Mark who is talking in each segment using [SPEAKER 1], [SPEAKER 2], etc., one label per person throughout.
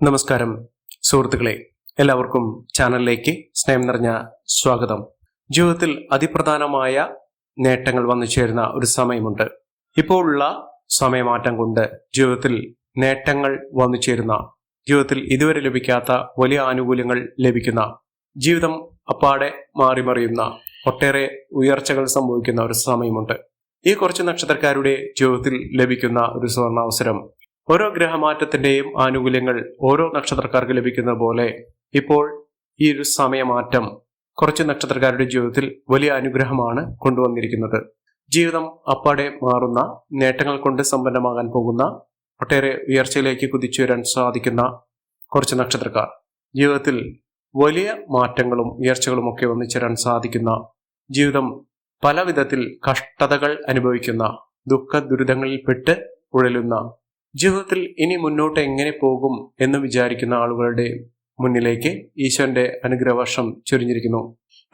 [SPEAKER 1] നമസ്കാരം. സുഹൃത്തുക്കളെ എല്ലാവർക്കും ചാനലിലേക്ക് സ്നേഹം നിറഞ്ഞ സ്വാഗതം. ജീവിതത്തിൽ അതിപ്രധാനമായ നേട്ടങ്ങൾ വന്നു ചേരുന്ന ഒരു സമയമുണ്ട്. ഇപ്പോഴുള്ള സമയമാറ്റം കൊണ്ട് ജീവിതത്തിൽ നേട്ടങ്ങൾ വന്നു ചേരുന്ന ജീവിതത്തിൽ ഇതുവരെ ലഭിക്കാത്ത വലിയ ആനുകൂല്യങ്ങൾ ലഭിക്കുന്ന ജീവിതം അപ്പാടെ മാറിമറിയുന്ന ഒട്ടേറെ ഉയർച്ചകൾ സംഭവിക്കുന്ന ഒരു സമയമുണ്ട്. ഈ കുറച്ച് നക്ഷത്രക്കാരുടെ ജീവിതത്തിൽ ലഭിക്കുന്ന ഒരു സുവർണാവസരം ഓരോ ഗ്രഹമാറ്റത്തിന്റെയും ആനുകൂല്യങ്ങൾ ഓരോ നക്ഷത്രക്കാർക്ക് ലഭിക്കുന്ന പോലെ ഇപ്പോൾ ഈ ഒരു സമയമാറ്റം കുറച്ച് നക്ഷത്രക്കാരുടെ ജീവിതത്തിൽ വലിയ അനുഗ്രഹമാണ് കൊണ്ടുവന്നിരിക്കുന്നത്. ജീവിതം അപ്പാടെ മാറുന്ന നേട്ടങ്ങൾ കൊണ്ട് സമ്പന്നമാകാൻ പോകുന്ന ഒട്ടേറെ ഉയർച്ചയിലേക്ക് കുതിച്ചുയരാൻ സാധിക്കുന്ന കുറച്ച് നക്ഷത്രക്കാർ. ജീവിതത്തിൽ വലിയ മാറ്റങ്ങളും ഉയർച്ചകളും ഒക്കെ ഒന്നിച്ചേരാൻ സാധിക്കുന്ന ജീവിതം പല വിധത്തിൽ കഷ്ടതകൾ അനുഭവിക്കുന്ന ദുഃഖ ദുരിതങ്ങളിൽപ്പെട്ട് ഉഴലുന്ന ജീവിതത്തിൽ ഇനി മുന്നോട്ട് എങ്ങനെ പോകും എന്ന് വിചാരിക്കുന്ന ആളുകളുടെ മുന്നിലേക്ക് ഈശോന്റെ അനുഗ്രഹവർഷം ചൊരിഞ്ഞിരിക്കുന്നു.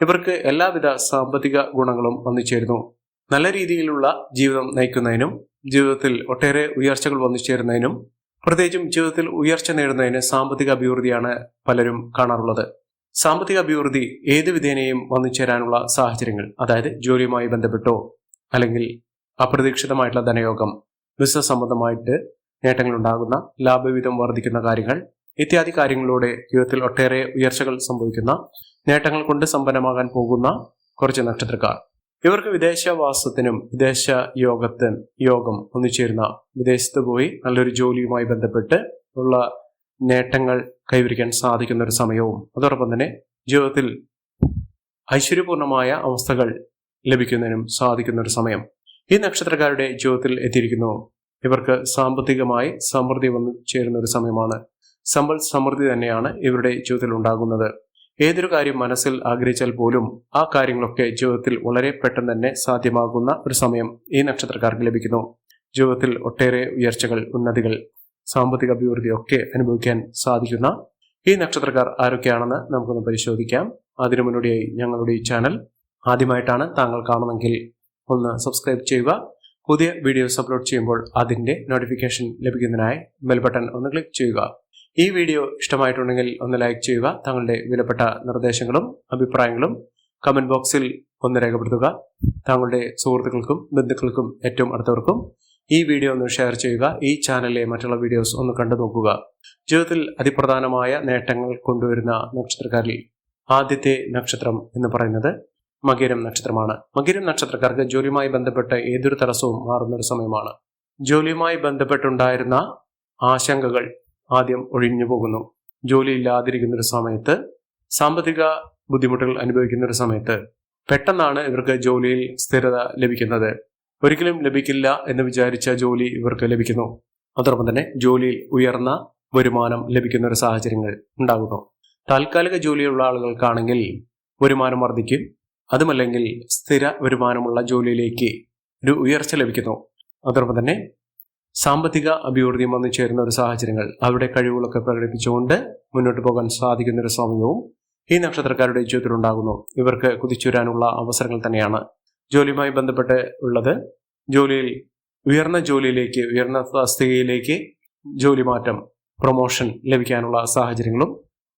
[SPEAKER 1] ഇവർക്ക് എല്ലാവിധ സാമ്പത്തിക ഗുണങ്ങളും വന്നു ചേരുന്നു. നല്ല രീതിയിലുള്ള ജീവിതം നയിക്കുന്നതിനും ജീവിതത്തിൽ ഒട്ടേറെ ഉയർച്ചകൾ വന്നു ചേരുന്നതിനും പ്രത്യേകിച്ചും ജീവിതത്തിൽ ഉയർച്ച നേടുന്നതിന് സാമ്പത്തിക അഭിവൃദ്ധിയാണ് പലരും കാണാറുള്ളത്. സാമ്പത്തിക അഭിവൃദ്ധി ഏത് വിധേനയും വന്നു ചേരാനുള്ള സാഹചര്യങ്ങൾ അതായത് ജോലിയുമായി ബന്ധപ്പെട്ടോ അല്ലെങ്കിൽ അപ്രതീക്ഷിതമായിട്ടുള്ള ധനയോഗം ബിസിനസ് സംബന്ധമായിട്ട് നേട്ടങ്ങൾ ഉണ്ടാകുന്ന ലാഭവിധം വർദ്ധിക്കുന്ന കാര്യങ്ങൾ ഇത്യാദി കാര്യങ്ങളിലൂടെ ജീവിതത്തിൽ ഒട്ടേറെ ഉയർച്ചകൾ സംഭവിക്കുന്ന നേട്ടങ്ങൾ കൊണ്ട് സമ്പന്നമാകാൻ പോകുന്ന കുറച്ച് നക്ഷത്രക്കാർ. ഇവർക്ക് വിദേശവാസത്തിനും വിദേശ യോഗത്തിന് യോഗം ഒന്നിച്ചേരുന്ന വിദേശത്ത് പോയി നല്ലൊരു ജോലിയുമായി ബന്ധപ്പെട്ട് ഉള്ള നേട്ടങ്ങൾ കൈവരിക്കാൻ സാധിക്കുന്ന ഒരു സമയവും അതോടൊപ്പം തന്നെ ജീവിതത്തിൽ ഐശ്വര്യപൂർണമായ അവസ്ഥകൾ ലഭിക്കുന്നതിനും സാധിക്കുന്ന ഒരു സമയം ഈ നക്ഷത്രക്കാരുടെ ജീവിതത്തിൽ എത്തിയിരിക്കുന്നു. ഇവർക്ക് സാമ്പത്തികമായി സമൃദ്ധി വന്നു ചേരുന്ന ഒരു സമയമാണ്. സമ്പൽ സമൃദ്ധി തന്നെയാണ് ഇവരുടെ ജീവിതത്തിൽ ഉണ്ടാകുന്നത്. ഏതൊരു കാര്യം മനസ്സിൽ ആഗ്രഹിച്ചാൽ പോലും ആ കാര്യങ്ങളൊക്കെ ജീവിതത്തിൽ വളരെ പെട്ടെന്ന് തന്നെ സാധ്യമാകുന്ന ഒരു സമയം ഈ നക്ഷത്രക്കാർക്ക് ലഭിക്കുന്നു. ജീവിതത്തിൽ ഒട്ടേറെ ഉയർച്ചകൾ ഉന്നതികൾ സാമ്പത്തിക അഭിവൃദ്ധി ഒക്കെ അനുഭവിക്കാൻ സാധിക്കുന്ന ഈ നക്ഷത്രക്കാർ ആരൊക്കെയാണെന്ന് നമുക്കൊന്ന് പരിശോധിക്കാം. അതിനു മുന്നോടിയായി ഞങ്ങളുടെ ഈ ചാനൽ ആദ്യമായിട്ടാണ് താങ്കൾ കാണുന്നെങ്കിൽ ഒന്ന് സബ്സ്ക്രൈബ് ചെയ്യുക. പുതിയ വീഡിയോസ് അപ്ലോഡ് ചെയ്യുമ്പോൾ അതിന്റെ നോട്ടിഫിക്കേഷൻ ലഭിക്കുന്നതിനായി ബെൽ ബട്ടൺ ഒന്ന് ക്ലിക്ക് ചെയ്യുക. ഈ വീഡിയോ ഇഷ്ടമായിട്ടുണ്ടെങ്കിൽ ഒന്ന് ലൈക്ക് ചെയ്യുക. താങ്കളുടെ വിലപ്പെട്ട നിർദ്ദേശങ്ങളും അഭിപ്രായങ്ങളും കമന്റ് ബോക്സിൽ ഒന്ന് രേഖപ്പെടുത്തുക. താങ്കളുടെ സുഹൃത്തുക്കൾക്കും ബന്ധുക്കൾക്കും ഏറ്റവും അടുത്തവർക്കും ഈ വീഡിയോ ഒന്ന് ഷെയർ ചെയ്യുക. ഈ ചാനലിലെ മറ്റുള്ള വീഡിയോസ് ഒന്ന് കണ്ടു നോക്കുക. ജീവിതത്തിൽ അതിപ്രധാനമായ നേട്ടങ്ങൾ കൊണ്ടുവരുന്ന നക്ഷത്രക്കാരിൽ ആദ്യത്തെ നക്ഷത്രം എന്ന് പറയുന്നത് മകരം നക്ഷത്രമാണ്. മകരം നക്ഷത്രക്കാർക്ക് ജോലിയുമായി ബന്ധപ്പെട്ട് ഏതൊരു തടസ്സവും മാറുന്ന ഒരു സമയമാണ്. ജോലിയുമായി ബന്ധപ്പെട്ടുണ്ടായിരുന്ന ആശങ്കകൾ ആദ്യം ഒഴിഞ്ഞു പോകുന്നു. ജോലി ഇല്ലാതിരിക്കുന്ന ഒരു സമയത്ത് സാമ്പത്തിക ബുദ്ധിമുട്ടുകൾ അനുഭവിക്കുന്ന ഒരു സമയത്ത് പെട്ടെന്നാണ് ഇവർക്ക് ജോലിയിൽ സ്ഥിരത ലഭിക്കുന്നത്. ഒരിക്കലും ലഭിക്കില്ല എന്ന് വിചാരിച്ച ജോലി ഇവർക്ക് ലഭിക്കുന്നു. അതോടൊപ്പം തന്നെ ജോലിയിൽ ഉയർന്ന വരുമാനം ലഭിക്കുന്ന ഒരു സാഹചര്യങ്ങൾ ഉണ്ടാകുന്നു. താൽക്കാലിക ജോലിയുള്ള ആളുകൾക്കാണെങ്കിൽ വരുമാനം വർദ്ധിക്കും അതുമല്ലെങ്കിൽ സ്ഥിര വരുമാനമുള്ള ജോലിയിലേക്ക് ഒരു ഉയർച്ച ലഭിക്കുന്നു. അതോടൊപ്പം തന്നെ സാമ്പത്തിക അഭിവൃദ്ധിയും വന്നു ചേരുന്ന ഒരു സാഹചര്യങ്ങൾ അവരുടെ കഴിവുകളൊക്കെ പ്രകടിപ്പിച്ചുകൊണ്ട് മുന്നോട്ട് പോകാൻ സാധിക്കുന്ന ഒരു സമയവും ഈ നക്ഷത്രക്കാരുടെ ജീവിതത്തിൽ ഉണ്ടാകുന്നു. ഇവർക്ക് കുതിച്ചുവരാനുള്ള അവസരങ്ങൾ തന്നെയാണ് ജോലിയുമായി ബന്ധപ്പെട്ട് ഉള്ളത്. ജോലിയിൽ ഉയർന്ന ജോലിയിലേക്ക് ഉയർന്ന തസ്തികയിലേക്ക് ജോലി മാറ്റം പ്രൊമോഷൻ ലഭിക്കാനുള്ള സാഹചര്യങ്ങളും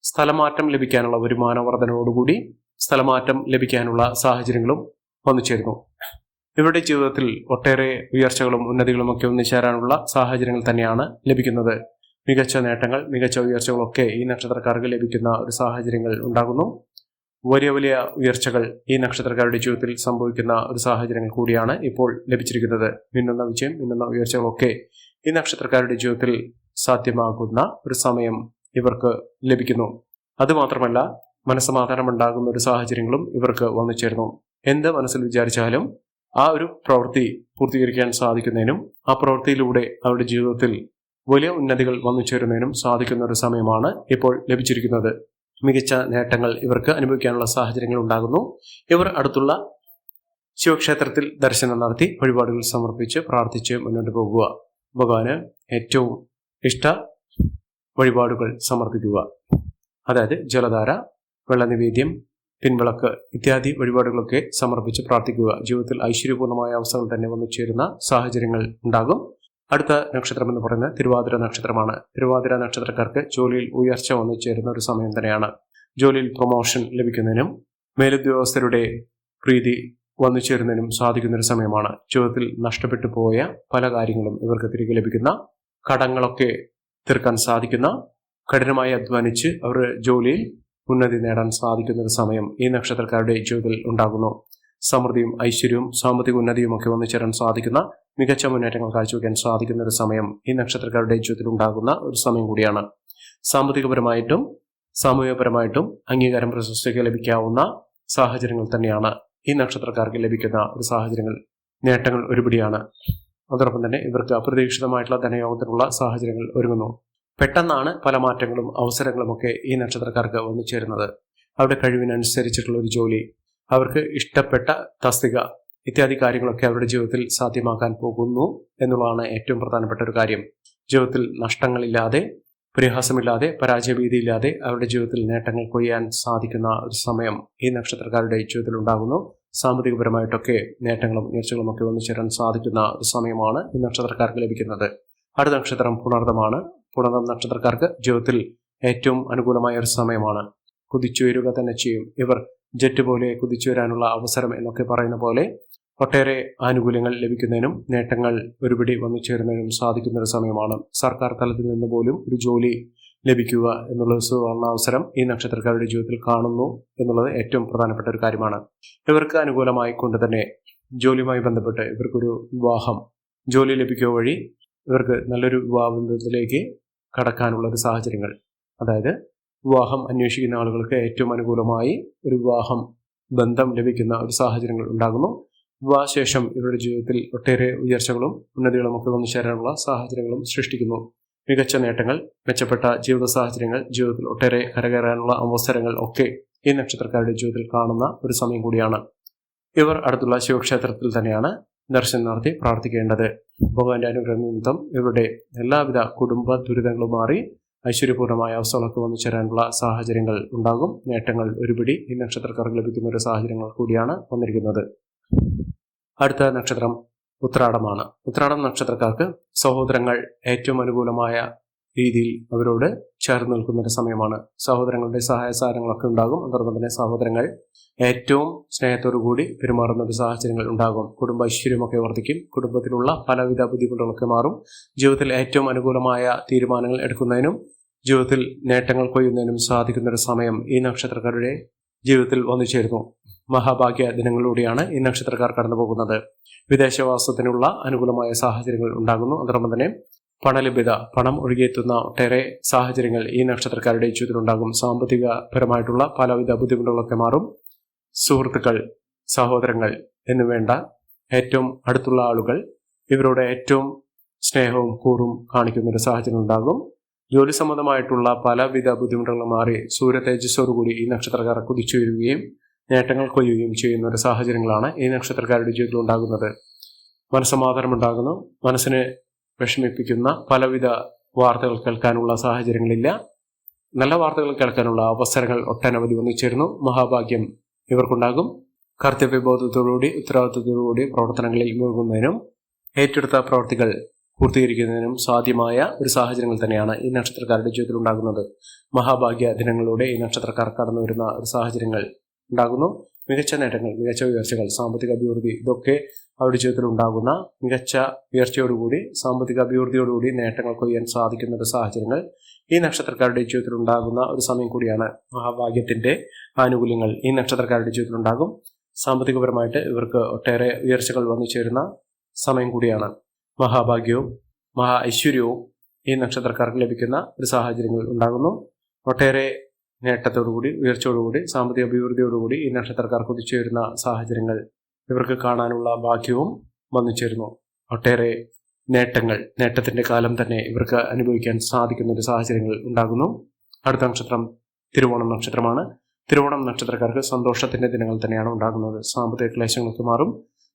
[SPEAKER 1] സ്ഥലമാറ്റം ലഭിക്കാനുള്ള വരുമാന വർധനയോടുകൂടി സ്ഥലമാറ്റം ലഭിക്കാനുള്ള സാഹചര്യങ്ങളും വന്നു ചേരുന്നു ഇവരുടെ ജീവിതത്തിൽ ഒട്ടേറെ ഉയർച്ചകളും ഉന്നതികളും ഒക്കെ ഒന്നിച്ചേരാനുള്ള സാഹചര്യങ്ങൾ തന്നെയാണ് ലഭിക്കുന്നത്. മികച്ച നേട്ടങ്ങൾ മികച്ച ഉയർച്ചകളൊക്കെ ഈ നക്ഷത്രക്കാർക്ക് ലഭിക്കുന്ന ഒരു സാഹചര്യങ്ങൾ ഉണ്ടാകുന്നു. വലിയ വലിയ ഉയർച്ചകൾ ഈ നക്ഷത്രക്കാരുടെ ജീവിതത്തിൽ സംഭവിക്കുന്ന ഒരു സാഹചര്യങ്ങൾ കൂടിയാണ് ഇപ്പോൾ ലഭിച്ചിരിക്കുന്നത്. മിന്നുന്ന വിജയം മിന്നുന്ന ഉയർച്ചകളൊക്കെ ഈ നക്ഷത്രക്കാരുടെ ജീവിതത്തിൽ സാധ്യമാകുന്ന ഒരു സമയം ഇവർക്ക് ലഭിക്കുന്നു. അതുമാത്രമല്ല മനസ്സമാധാനം ഉണ്ടാകുന്ന ഒരു സാഹചര്യങ്ങളും ഇവർക്ക് വന്നു ചേരുന്നു. എന്ത് മനസ്സിൽ വിചാരിച്ചാലും ആ ഒരു പ്രവൃത്തി പൂർത്തീകരിക്കാൻ സാധിക്കുന്നതിനും ആ പ്രവൃത്തിയിലൂടെ അവരുടെ ജീവിതത്തിൽ വലിയ ഉന്നതികൾ വന്നു ചേരുന്നതിനും സാധിക്കുന്ന ഒരു സമയമാണ് ഇപ്പോൾ ലഭിച്ചിരിക്കുന്നത്. മികച്ച നേട്ടങ്ങൾ ഇവർക്ക് അനുഭവിക്കാനുള്ള സാഹചര്യങ്ങൾ ഉണ്ടാകുന്നു. ഇവർ അടുത്തുള്ള ശിവക്ഷേത്രത്തിൽ ദർശനം നടത്തി വഴിപാടുകൾ സമർപ്പിച്ച് പ്രാർത്ഥിച്ച് മുന്നോട്ട് പോകുക. ഭഗവാന് ഏറ്റവും ഇഷ്ട വഴിപാടുകൾ സമർപ്പിക്കുക. അതായത് ജലധാര വെള്ളനിവേദ്യം പിൻവിളക്ക് ഇത്യാദി വഴിപാടുകളൊക്കെ സമർപ്പിച്ച് പ്രാർത്ഥിക്കുക. ജീവിതത്തിൽ ഐശ്വര്യപൂർണമായ അവസ്ഥകൾ തന്നെ വന്നു ചേരുന്ന സാഹചര്യങ്ങൾ ഉണ്ടാകും. അടുത്ത നക്ഷത്രം എന്ന് പറയുന്നത് തിരുവാതിര നക്ഷത്രമാണ്. തിരുവാതിര നക്ഷത്രക്കാർക്ക് ജോലിയിൽ ഉയർച്ച വന്നു ചേരുന്ന ഒരു സമയം തന്നെയാണ്. ജോലിയിൽ പ്രൊമോഷൻ ലഭിക്കുന്നതിനും മേലുദ്യോഗസ്ഥരുടെ പ്രീതി വന്നു ചേരുന്നതിനും സാധിക്കുന്ന ഒരു സമയമാണ്. ജീവിതത്തിൽ നഷ്ടപ്പെട്ടു പോയ പല കാര്യങ്ങളും ഇവർക്ക് തിരികെ ലഭിക്കുന്ന കടങ്ങളൊക്കെ തീർക്കാൻ സാധിക്കുന്ന കഠിനമായി അധ്വാനിച്ച് അവർ ജോലിയിൽ ഉന്നതി നേടാൻ സാധിക്കുന്ന ഒരു സമയം ഈ നക്ഷത്രക്കാരുടെ ജീവിതത്തിൽ ഉണ്ടാകുന്നു. സമൃദ്ധിയും ഐശ്വര്യവും സാമ്പത്തിക ഉന്നതിയും ഒക്കെ വന്നു ചേരാൻ സാധിക്കുന്ന മികച്ച മുന്നേറ്റങ്ങൾ കാഴ്ചവെക്കാൻ സാധിക്കുന്ന ഒരു സമയം ഈ നക്ഷത്രക്കാരുടെ ജീവിതത്തിൽ ഉണ്ടാകുന്ന ഒരു സമയം കൂടിയാണ്. സാമ്പത്തികപരമായിട്ടും സാമൂഹികപരമായിട്ടും അംഗീകാരം പ്രശസ്തിക്ക് ലഭിക്കാവുന്ന സാഹചര്യങ്ങൾ തന്നെയാണ് ഈ നക്ഷത്രക്കാർക്ക് ലഭിക്കുന്ന ഒരു സാഹചര്യങ്ങൾ നേട്ടങ്ങൾ ഒരുപിടിയാണ്. അതോടൊപ്പം തന്നെ ഇവർക്ക് അപ്രതീക്ഷിതമായിട്ടുള്ള ധനയോഗത്തിനുള്ള സാഹചര്യങ്ങൾ ഒരുങ്ങുന്നു. പെട്ടെന്നാണ് പല മാറ്റങ്ങളും അവസരങ്ങളും ഒക്കെ ഈ നക്ഷത്രക്കാർക്ക് വന്നു ചേരുന്നത്. അവരുടെ കഴിവിനനുസരിച്ചിട്ടുള്ള ഒരു ജോലി അവർക്ക് ഇഷ്ടപ്പെട്ട തസ്തിക ഇത്യാദി കാര്യങ്ങളൊക്കെ അവരുടെ ജീവിതത്തിൽ സാധ്യമാക്കാൻ പോകുന്നു എന്നുള്ളതാണ് ഏറ്റവും പ്രധാനപ്പെട്ട ഒരു കാര്യം. ജീവിതത്തിൽ നഷ്ടങ്ങളില്ലാതെ പരിഹാസമില്ലാതെ പരാജയഭീതിയില്ലാതെ അവരുടെ ജീവിതത്തിൽ നേട്ടങ്ങൾ കൊയ്യാൻ സാധിക്കുന്ന ഒരു സമയം ഈ നക്ഷത്രക്കാരുടെ ജീവിതത്തിൽ ഉണ്ടാകുന്നു. സാമ്പത്തികപരമായിട്ടൊക്കെ നേട്ടങ്ങളും ഉയർച്ചകളും ഒക്കെ വന്നു ചേരാൻ സാധിക്കുന്ന ഒരു സമയമാണ് ഈ നക്ഷത്രക്കാർക്ക് ലഭിക്കുന്നത്. അടുത്ത നക്ഷത്രം പുണർദമാണ്. പുണർദം നക്ഷത്രക്കാർക്ക് ജീവിതത്തിൽ ഏറ്റവും അനുകൂലമായ ഒരു സമയമാണ്. കുതിച്ചുയരുക തന്നെ ചെയ്യും. ഇവർ ജെറ്റ് പോലെ കുതിച്ചുയരാനുള്ള അവസരം എന്നൊക്കെ പറയുന്ന പോലെ ഒട്ടേറെ ആനുകൂല്യങ്ങൾ ലഭിക്കുന്നതിനും നേട്ടങ്ങൾ ഒരുപിടി വന്നു ചേരുന്നതിനും സാധിക്കുന്ന ഒരു സമയമാണ്. സർക്കാർ തലത്തിൽ നിന്ന് പോലും ഒരു ജോലി ലഭിക്കുക എന്നുള്ള സുവർണ അവസരം ഈ നക്ഷത്രക്കാരുടെ ജീവിതത്തിൽ കാണുന്നു എന്നുള്ളത് ഏറ്റവും പ്രധാനപ്പെട്ട ഒരു കാര്യമാണ്. ഇവർക്ക് അനുകൂലമായി കൊണ്ട് തന്നെ ജോലിയുമായി ബന്ധപ്പെട്ട് ഇവർക്കൊരു വിവാഹം ജോലി ലഭിക്കുക വഴി ഇവർക്ക് നല്ലൊരു വിവാഹ ബന്ധത്തിലേക്ക് കടക്കാനുള്ള ഒരു സാഹചര്യങ്ങൾ. അതായത് വിവാഹം അന്വേഷിക്കുന്ന ആളുകൾക്ക് ഏറ്റവും അനുകൂലമായി ഒരു വിവാഹം ബന്ധം ലഭിക്കുന്ന ഒരു സാഹചര്യങ്ങൾ ഉണ്ടാകുന്നു. വിവാഹശേഷം ഇവരുടെ ജീവിതത്തിൽ ഒട്ടേറെ ഉയർച്ചകളും ഉന്നതികളും ഒക്കെ വന്നു ചേരാനുള്ള സാഹചര്യങ്ങളും സൃഷ്ടിക്കുന്നു. മികച്ച നേട്ടങ്ങൾ മെച്ചപ്പെട്ട ജീവിത സാഹചര്യങ്ങൾ ജീവിതത്തിൽ ഒട്ടേറെ കരകയറാനുള്ള അവസരങ്ങൾ ഒക്കെ ഈ നക്ഷത്രക്കാരുടെ ജീവിതത്തിൽ കാണുന്ന ഒരു സമയം കൂടിയാണ്. ഇവർ അടുത്തുള്ള ശിവക്ഷേത്രത്തിൽ തന്നെയാണ് ദർശനം നടത്തി പ്രാർത്ഥിക്കേണ്ടത്. ഭഗവാന്റെ അനുഗ്രഹം നിമിത്തം ഇവരുടെ എല്ലാവിധ കുടുംബ ദുരിതങ്ങളും മാറി ഐശ്വര്യപൂർണമായ അവസ്ഥകളൊക്കെ വന്നു ചേരാനുള്ള സാഹചര്യങ്ങൾ ഉണ്ടാകും. നേട്ടങ്ങൾ ഒരുപിടി ഈ നക്ഷത്രക്കാർക്ക് ലഭിക്കുന്ന ഒരു സാഹചര്യങ്ങൾ കൂടിയാണ് വന്നിരിക്കുന്നത്. അടുത്ത നക്ഷത്രം ഉത്രാടമാണ്. ഉത്രാടം നക്ഷത്രക്കാർക്ക് സഹോദരങ്ങൾ ഏറ്റവും അനുകൂലമായ രീതിയിൽ അവരോട് ചേർന്ന് നിൽക്കുന്ന ഒരു സമയമാണ്. സഹോദരങ്ങളുടെ സഹായ സഹകരണങ്ങളൊക്കെ ഉണ്ടാകും. അതോടൊപ്പം തന്നെ സഹോദരങ്ങൾ ഏറ്റവും സ്നേഹത്തോടു കൂടി പെരുമാറുന്ന ഒരു സാഹചര്യങ്ങൾ ഉണ്ടാകും. കുടുംബ ഐശ്വര്യമൊക്കെ വർദ്ധിക്കും. കുടുംബത്തിലുള്ള പലവിധ ബുദ്ധിമുട്ടുകളൊക്കെ മാറും. ജീവിതത്തിൽ ഏറ്റവും അനുകൂലമായ തീരുമാനങ്ങൾ എടുക്കുന്നതിനും ജീവിതത്തിൽ നേട്ടങ്ങൾ കൊയ്യുന്നതിനും സാധിക്കുന്ന ഒരു സമയം ഈ നക്ഷത്രക്കാരുടെ ജീവിതത്തിൽ വന്നു ചേരുന്നു. മഹാഭാഗ്യ ദിനങ്ങളിലൂടെയാണ് ഈ നക്ഷത്രക്കാർ കടന്നു പോകുന്നത് വിദേശവാസത്തിനുള്ള അനുകൂലമായ സാഹചര്യങ്ങൾ ഉണ്ടാകുന്നു. അതോടൊപ്പം തന്നെ പണലഭ്യത പണം ഒഴുകിയെത്തുന്ന ഒട്ടേറെ സാഹചര്യങ്ങൾ ഈ നക്ഷത്രക്കാരുടെ ജീവിതത്തിലുണ്ടാകും. സാമ്പത്തിക പരമായിട്ടുള്ള പലവിധ ബുദ്ധിമുട്ടുകളൊക്കെ മാറും. സുഹൃത്തുക്കൾ സഹോദരങ്ങൾ എന്നു വേണ്ട ഏറ്റവും അടുത്തുള്ള ആളുകൾ ഇവരോട് ഏറ്റവും സ്നേഹവും കൂറും കാണിക്കുന്ന ഒരു സാഹചര്യം ഉണ്ടാകും. ജോലി സംബന്ധമായിട്ടുള്ള പലവിധ ബുദ്ധിമുട്ടുകളും മാറി സൂര്യ തേജസ്സോടുകൂടി ഈ നക്ഷത്രക്കാർ കുതിച്ചുയരുകയും നേട്ടങ്ങൾ കൊയ്യുകയും ചെയ്യുന്ന ഒരു സാഹചര്യങ്ങളാണ് ഈ നക്ഷത്രക്കാരുടെ ജീവിതത്തിൽ ഉണ്ടാകുന്നത് മനസ്സമാധാനം ഉണ്ടാകുന്നു മനസ്സിനെ വിഷമിപ്പിക്കുന്ന പലവിധ വാർത്തകൾ കേൾക്കാനുള്ള സാഹചര്യങ്ങളില്ല. നല്ല വാർത്തകൾ കേൾക്കാനുള്ള അവസരങ്ങൾ ഒട്ടനവധി വന്നു ചേരുന്നു മഹാഭാഗ്യം ഇവർക്കുണ്ടാകും. കർത്തവ്യബോധത്തോടുകൂടി ഉത്തരവാദിത്വത്തോടുകൂടി പ്രവർത്തനങ്ങളിൽ മുഴുകുന്നതിനും ഏറ്റെടുത്ത പ്രവർത്തികൾ പൂർത്തീകരിക്കുന്നതിനും സാധ്യമായ ഒരു സാഹചര്യങ്ങൾ തന്നെയാണ് ഈ നക്ഷത്രക്കാരുടെ ജീവിതത്തിൽ ഉണ്ടാകുന്നത്. മഹാഭാഗ്യ ദിനങ്ങളിലൂടെ ഈ നക്ഷത്രക്കാർ കടന്നു വരുന്ന ഒരു സാഹചര്യങ്ങൾ ഉണ്ടാകുന്നു. മികച്ച നേട്ടങ്ങൾ മികച്ച ഉയർച്ചകൾ സാമ്പത്തിക അഭിവൃദ്ധി ഇതൊക്കെ അവരുടെ ജീവിതത്തിൽ ഉണ്ടാകുന്ന മികച്ച ഉയർച്ചയോടുകൂടി സാമ്പത്തിക അഭിവൃദ്ധിയോടുകൂടി നേട്ടങ്ങൾ കൊയ്യാൻ സാധിക്കുന്ന ഒരു സാഹചര്യങ്ങൾ ഈ നക്ഷത്രക്കാരുടെ ജീവിതത്തിൽ ഉണ്ടാകുന്ന ഒരു സമയം കൂടിയാണ് മഹാഭാഗ്യത്തിന്റെ ആനുകൂല്യങ്ങൾ ഈ നക്ഷത്രക്കാരുടെ ജീവിതത്തിൽ ഉണ്ടാകും. സാമ്പത്തികപരമായിട്ട് ഇവർക്ക് ഒട്ടേറെ ഉയർച്ചകൾ വന്നു ചേരുന്ന സമയം കൂടിയാണ്. മഹാഭാഗ്യവും മഹാ ഐശ്വര്യവും ഈ നക്ഷത്രക്കാർക്ക് ലഭിക്കുന്ന ഒരു സാഹചര്യങ്ങൾ ഉണ്ടാകുന്നു. ഒട്ടേറെ നേട്ടത്തോടുകൂടി ഉയർച്ചയോടുകൂടി സാമ്പത്തിക അഭിവൃദ്ധിയോടുകൂടി ഈ നക്ഷത്രക്കാർ കുതിച്ചുയരുന്ന സാഹചര്യങ്ങൾ ഇവർക്ക് കാണാനുള്ള ഭാഗ്യവും വന്നു ചേരുന്നു ഒട്ടേറെ നേട്ടങ്ങൾ നേട്ടത്തിന്റെ കാലം തന്നെ ഇവർക്ക് അനുഭവിക്കാൻ സാധിക്കുന്ന ഒരു സാഹചര്യങ്ങൾ ഉണ്ടാകുന്നു. അടുത്ത നക്ഷത്രം തിരുവോണം നക്ഷത്രമാണ്. തിരുവോണം നക്ഷത്രക്കാർക്ക് സന്തോഷത്തിന്റെ ദിനങ്ങൾ തന്നെയാണ് ഉണ്ടാകുന്നത്. സാമ്പത്തിക ക്ലേശങ്ങളൊക്കെ മാറും.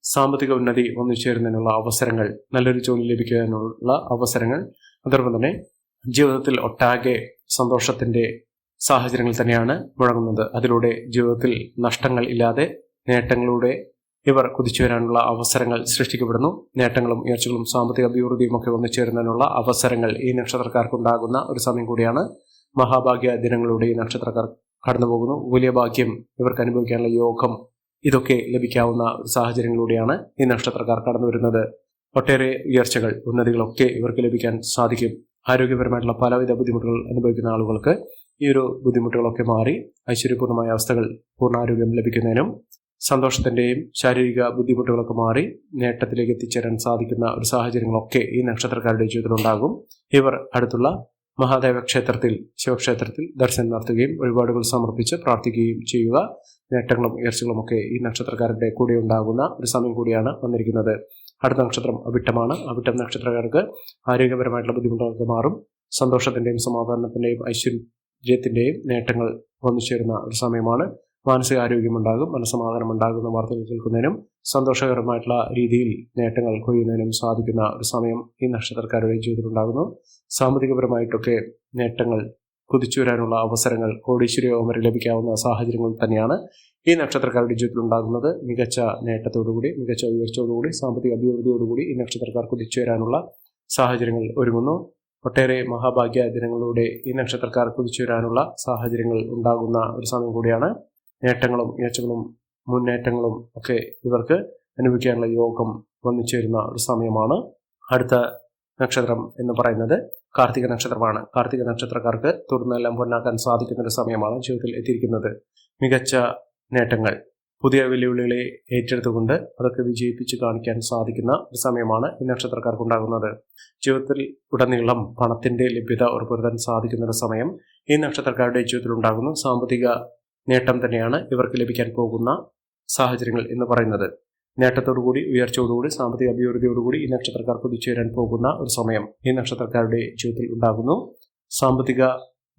[SPEAKER 1] സാമ്പത്തിക ഉന്നതി വന്നു ചേരുന്നതിനുള്ള അവസരങ്ങൾ നല്ലൊരു ജോലി ലഭിക്കാനുള്ള അവസരങ്ങൾ. അതോടൊപ്പം തന്നെ ജീവിതത്തിൽ ഒട്ടാകെ സന്തോഷത്തിന്റെ സാഹചര്യങ്ങൾ തന്നെയാണ് മുഴങ്ങുന്നത്. അതിലൂടെ ജീവിതത്തിൽ നഷ്ടങ്ങൾ ഇല്ലാതെ നേട്ടങ്ങളുടെ ഇവർ കുതിച്ചു വരാനുള്ള അവസരങ്ങൾ സൃഷ്ടിക്കപ്പെടുന്നു. നേട്ടങ്ങളും ഉയർച്ചകളും സാമ്പത്തിക അഭിവൃദ്ധിയും ഒക്കെ വന്നു ചേരുന്നതിനുള്ള അവസരങ്ങൾ ഈ നക്ഷത്രക്കാർക്കുണ്ടാകുന്ന ഒരു സമയം കൂടിയാണ്. മഹാഭാഗ്യ ദിനങ്ങളിലൂടെ ഈ നക്ഷത്രക്കാർ കടന്നു പോകുന്നു. വലിയ ഭാഗ്യം ഇവർക്ക് അനുഭവിക്കാനുള്ള യോഗം ഇതൊക്കെ ലഭിക്കാവുന്ന സാഹചര്യങ്ങളിലൂടെയാണ് ഈ നക്ഷത്രക്കാർ കടന്നു വരുന്നത്. ഒട്ടേറെ ഉയർച്ചകൾ ഉന്നതികളൊക്കെ ഇവർക്ക് ലഭിക്കാൻ സാധിക്കും. ആരോഗ്യപരമായിട്ടുള്ള പലവിധ ബുദ്ധിമുട്ടുകൾ അനുഭവിക്കുന്ന ആളുകൾക്ക് ഈ ഒരു ബുദ്ധിമുട്ടുകളൊക്കെ മാറി ഐശ്വര്യപൂർണമായ അവസ്ഥകൾ പൂർണാരോഗ്യം ലഭിക്കുന്നതിനും സന്തോഷത്തിന്റെയും ശാരീരിക ബുദ്ധിമുട്ടുകളൊക്കെ മാറി നേട്ടത്തിലേക്ക് എത്തിച്ചേരാൻ സാധിക്കുന്ന ഒരു സാഹചര്യങ്ങളൊക്കെ ഈ നക്ഷത്രക്കാരുടെ ജീവിതത്തിൽ ഉണ്ടാകും. ഇവർ അടുത്തുള്ള മഹാദേവ ക്ഷേത്രത്തിൽ ശിവക്ഷേത്രത്തിൽ ദർശനം നടത്തുകയും വഴിപാടുകൾ സമർപ്പിച്ച് പ്രാർത്ഥിക്കുകയും ചെയ്യുക. നേട്ടങ്ങളും ഉയർച്ചകളും ഒക്കെ ഈ നക്ഷത്രക്കാരുടെ കൂടെ ഉണ്ടാകുന്ന ഒരു സമയം കൂടിയാണ് വന്നിരിക്കുന്നത്. അടുത്ത നക്ഷത്രം അവിട്ടമാണ്. അവിട്ടം നക്ഷത്രക്കാർക്ക് ആരോഗ്യപരമായിട്ടുള്ള ബുദ്ധിമുട്ടുകളൊക്കെ മാറും. സന്തോഷത്തിന്റെയും സമാധാനത്തിന്റെയും ഐശ്വര്യത്തിന്റെയും നേട്ടങ്ങൾ വന്നു ചേരുന്ന ഒരു സമയമാണ്. മാനസികാരോഗ്യം ഉണ്ടാകും മനസ്സമാധാനം ഉണ്ടാകുന്ന വാർത്തകൾ കേൾക്കുന്നതിനും സന്തോഷകരമായിട്ടുള്ള രീതിയിൽ നേട്ടങ്ങൾ കൊയ്യുന്നതിനും സാധിക്കുന്ന ഒരു സമയം ഈ നക്ഷത്രക്കാരുടെ ജീവിതത്തിൽ ഉണ്ടാകുന്നു സാമ്പത്തികപരമായിട്ടൊക്കെ നേട്ടങ്ങൾ കുതിച്ചു വരാനുള്ള അവസരങ്ങൾ കോടീശ്വരയോഗം വരെ ലഭിക്കാവുന്ന സാഹചര്യങ്ങൾ തന്നെയാണ് ഈ നക്ഷത്രക്കാരുടെ ജീവിതത്തിൽ ഉണ്ടാകുന്നത് മികച്ച നേട്ടത്തോടുകൂടി മികച്ച ഉയർച്ചയോടുകൂടി സാമ്പത്തിക അഭിവൃദ്ധിയോടുകൂടി ഈ നക്ഷത്രക്കാർ കുതിച്ചു വരാനുള്ള സാഹചര്യങ്ങൾ ഒരുങ്ങുന്നു. ഒട്ടേറെ മഹാഭാഗ്യ ദിനങ്ങളിലൂടെ ഈ നക്ഷത്രക്കാർ കുതിച്ചു വരാനുള്ള സാഹചര്യങ്ങൾ ഉണ്ടാകുന്ന ഒരു സമയം കൂടിയാണ് നേട്ടങ്ങളും ഉയർച്ചകളും മുന്നേറ്റങ്ങളും ഒക്കെ ഇവർക്ക് അനുഭവിക്കാനുള്ള യോഗം വന്നു ചേരുന്ന ഒരു സമയമാണ്. അടുത്ത നക്ഷത്രം എന്ന് പറയുന്നത് കാർത്തിക നക്ഷത്രമാണ്. കാർത്തിക നക്ഷത്രക്കാർക്ക് തുടർന്നെല്ലാം പൊന്നാക്കാൻ സാധിക്കുന്ന ഒരു സമയമാണ് ജീവിതത്തിൽ എത്തിയിരിക്കുന്നത്. മികച്ച നേട്ടങ്ങൾ പുതിയ വെല്ലുവിളികളെ ഏറ്റെടുത്തുകൊണ്ട് അതൊക്കെ വിജയിപ്പിച്ച് കാണിക്കാൻ സാധിക്കുന്ന ഒരു സമയമാണ് ഈ നക്ഷത്രക്കാർക്ക് ഉണ്ടാകുന്നത് ജീവിതത്തിൽ ഉടനീളം പണത്തിന്റെ ലഭ്യത ഉറപ്പുവരുത്താൻ സാധിക്കുന്ന ഒരു സമയം ഈ നക്ഷത്രക്കാരുടെ ജീവിതത്തിൽ ഉണ്ടാകുന്നു. സാമ്പത്തിക നേട്ടം തന്നെയാണ് ഇവർക്ക് ലഭിക്കാൻ പോകുന്ന സാഹചര്യങ്ങൾ എന്ന് പറയുന്നത്. നേട്ടത്തോടുകൂടി ഉയർച്ചയോടുകൂടി സാമ്പത്തിക അഭിവൃദ്ധിയോടുകൂടി ഈ നക്ഷത്രക്കാർ കുതിച്ചുയരാൻ പോകുന്ന ഒരു സമയം ഈ നക്ഷത്രക്കാരുടെ ജീവിതത്തിൽ ഉണ്ടാകുന്നു. സാമ്പത്തിക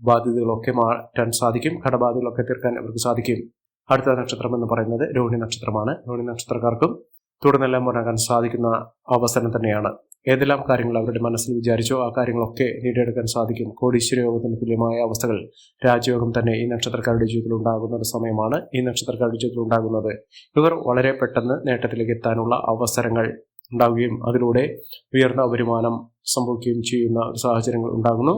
[SPEAKER 1] ബാധ്യതകളൊക്കെ മാറ്റാൻ സാധിക്കും. കടബാധ്യതകളൊക്കെ തീർക്കാൻ അവർക്ക് സാധിക്കും. അടുത്ത നക്ഷത്രം എന്ന് പറയുന്നത് രോഹിണി നക്ഷത്രമാണ്. രോഹിണി നക്ഷത്രക്കാർക്കും തുടർന്നെല്ലാം ഉറങ്ങാൻ സാധിക്കുന്ന അവസരം തന്നെയാണ്. ഏതെല്ലാം കാര്യങ്ങൾ അവരുടെ മനസ്സിൽ വിചാരിച്ചോ ആ കാര്യങ്ങളൊക്കെ നേടിയെടുക്കാൻ സാധിക്കും. കോടീശ്വര യോഗത്തിന് തുല്യമായ അവസ്ഥകൾ രാജയോഗം തന്നെ ഈ നക്ഷത്രക്കാരുടെ ജീവിതത്തിൽ ഉണ്ടാകുന്ന ഒരു സമയമാണ് ഈ നക്ഷത്രക്കാരുടെ ജീവിതത്തിൽ ഉണ്ടാകുന്നത്. ഇവർ വളരെ പെട്ടെന്ന് നേട്ടത്തിലേക്ക് എത്താനുള്ള അവസരങ്ങൾ ഉണ്ടാവുകയും അതിലൂടെ ഉയർന്ന വരുമാനം സംഭവിക്കുകയും ചെയ്യുന്ന സാഹചര്യങ്ങൾ ഉണ്ടാകുന്നു.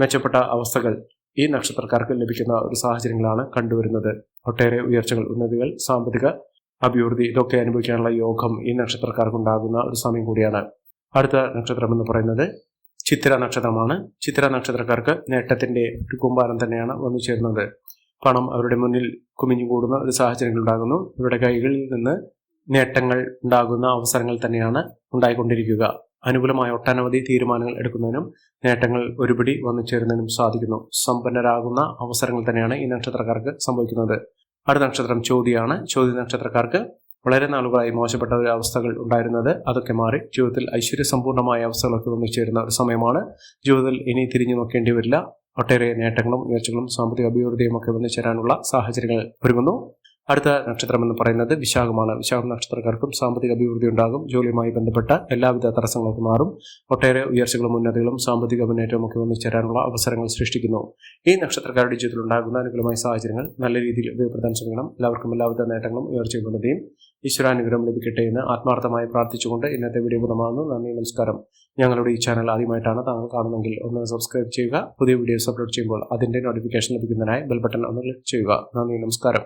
[SPEAKER 1] മെച്ചപ്പെട്ട അവസ്ഥകൾ ഈ നക്ഷത്രക്കാർക്ക് ലഭിക്കുന്ന ഒരു സാഹചര്യങ്ങളാണ് കണ്ടുവരുന്നത്. ഒട്ടേറെ ഉയർച്ചകൾ ഉന്നതികൾ സാമ്പത്തിക അഭിവൃദ്ധി ഇതൊക്കെ അനുഭവിക്കാനുള്ള യോഗം ഈ നക്ഷത്രക്കാർക്ക് ഉണ്ടാകുന്ന ഒരു സമയം കൂടിയാണ്. അടുത്ത നക്ഷത്രം എന്ന് പറയുന്നത് ചിത്ര നക്ഷത്രമാണ്. ചിത്ര നക്ഷത്രക്കാർക്ക് നേട്ടത്തിന്റെ ഒരു കുമ്പാരം തന്നെയാണ് വന്നു ചേരുന്നത്. പണം അവരുടെ മുന്നിൽ കുമിഞ്ഞു കൂടുന്ന ഒരു സാഹചര്യങ്ങൾ ഉണ്ടാകുന്നു. ഇവരുടെ കൈകളിൽ നിന്ന് നേട്ടങ്ങൾ ഉണ്ടാകുന്ന അവസരങ്ങൾ തന്നെയാണ് ഉണ്ടായിക്കൊണ്ടിരിക്കുക. അനുകൂലമായ ഒട്ടനവധി തീരുമാനങ്ങൾ എടുക്കുന്നതിനും നേട്ടങ്ങൾ ഒരുപടി വന്നു ചേരുന്നതിനും സാധിക്കുന്നു. സമ്പന്നരാകുന്ന അവസരങ്ങൾ തന്നെയാണ് ഈ നക്ഷത്രക്കാർക്ക് സംഭവിക്കുന്നത്. അടുത്ത നക്ഷത്രം ചോദ്യമാണ് ചോദ്യ നക്ഷത്രക്കാർക്ക് വളരെ നാളുകളായി മോശപ്പെട്ട ഒരു അവസ്ഥകൾ ഉണ്ടായിരുന്നത്. അതൊക്കെ മാറി ജീവിതത്തിൽ ഐശ്വര്യ സമ്പൂർണമായ അവസ്ഥകളൊക്കെ വന്നു ചേരുന്ന ഒരു സമയമാണ്. ജീവിതത്തിൽ ഇനി തിരിഞ്ഞു നോക്കേണ്ടി വരില്ല. ഒട്ടേറെ നേട്ടങ്ങളും ഉയർച്ചകളും സാമ്പത്തിക അഭിവൃദ്ധിയും ഒക്കെ വന്നു ചേരാനുള്ള സാഹചര്യങ്ങൾ ഒരുങ്ങുന്നു. അടുത്ത നക്ഷത്രം എന്ന് പറയുന്നത് വിശാഖമാണ്. വിശാഖം നക്ഷത്രക്കാർക്കും സാമ്പത്തിക അഭിവൃദ്ധി ഉണ്ടാകും. ജോലിയുമായി ബന്ധപ്പെട്ട എല്ലാവിധ തടസ്സങ്ങളൊക്കെ മാറും. ഒട്ടേറെ ഉയർച്ചകളും ഉന്നതികളും സാമ്പത്തിക മുന്നേറ്റവും ഒക്കെ വന്നു ചേരാനുള്ള അവസരങ്ങൾ സൃഷ്ടിക്കുന്നു. ഈ നക്ഷത്രക്കാരുടെ ജീവിതത്തിൽ ഉണ്ടാകുന്ന അനുകൂലമായ സാഹചര്യങ്ങൾ നല്ല രീതിയിൽ ഉപയോഗപ്പെടുത്താൻ ശ്രമിക്കണം. എല്ലാവർക്കും എല്ലാവിധ നേട്ടങ്ങളും ഉയർച്ചയും ഉന്നതിയും ഈശ്വരാനുഗ്രഹം ലഭിക്കട്ടെ എന്ന് ആത്മാർത്ഥമായി പ്രാർത്ഥിച്ചുകൊണ്ട് ഇന്നത്തെ വീഡിയോ പൂർണമാകുന്നു. നന്ദി നമസ്കാരം. ഞങ്ങളുടെ ഈ ചാനൽ ആദ്യമായിട്ടാണ് താങ്കൾ കാണുന്നതെങ്കിൽ ഒന്ന് സബ്സ്ക്രൈബ് ചെയ്യുക. പുതിയ വീഡിയോസ് അപ്ലോഡ് ചെയ്യുമ്പോൾ അതിന്റെ നോട്ടിഫിക്കേഷൻ ലഭിക്കുന്നതിനായി ബെൽ ബട്ടൺ ഒന്ന് ക്ലിക്ക് ചെയ്യുക. നന്ദി നമസ്കാരം.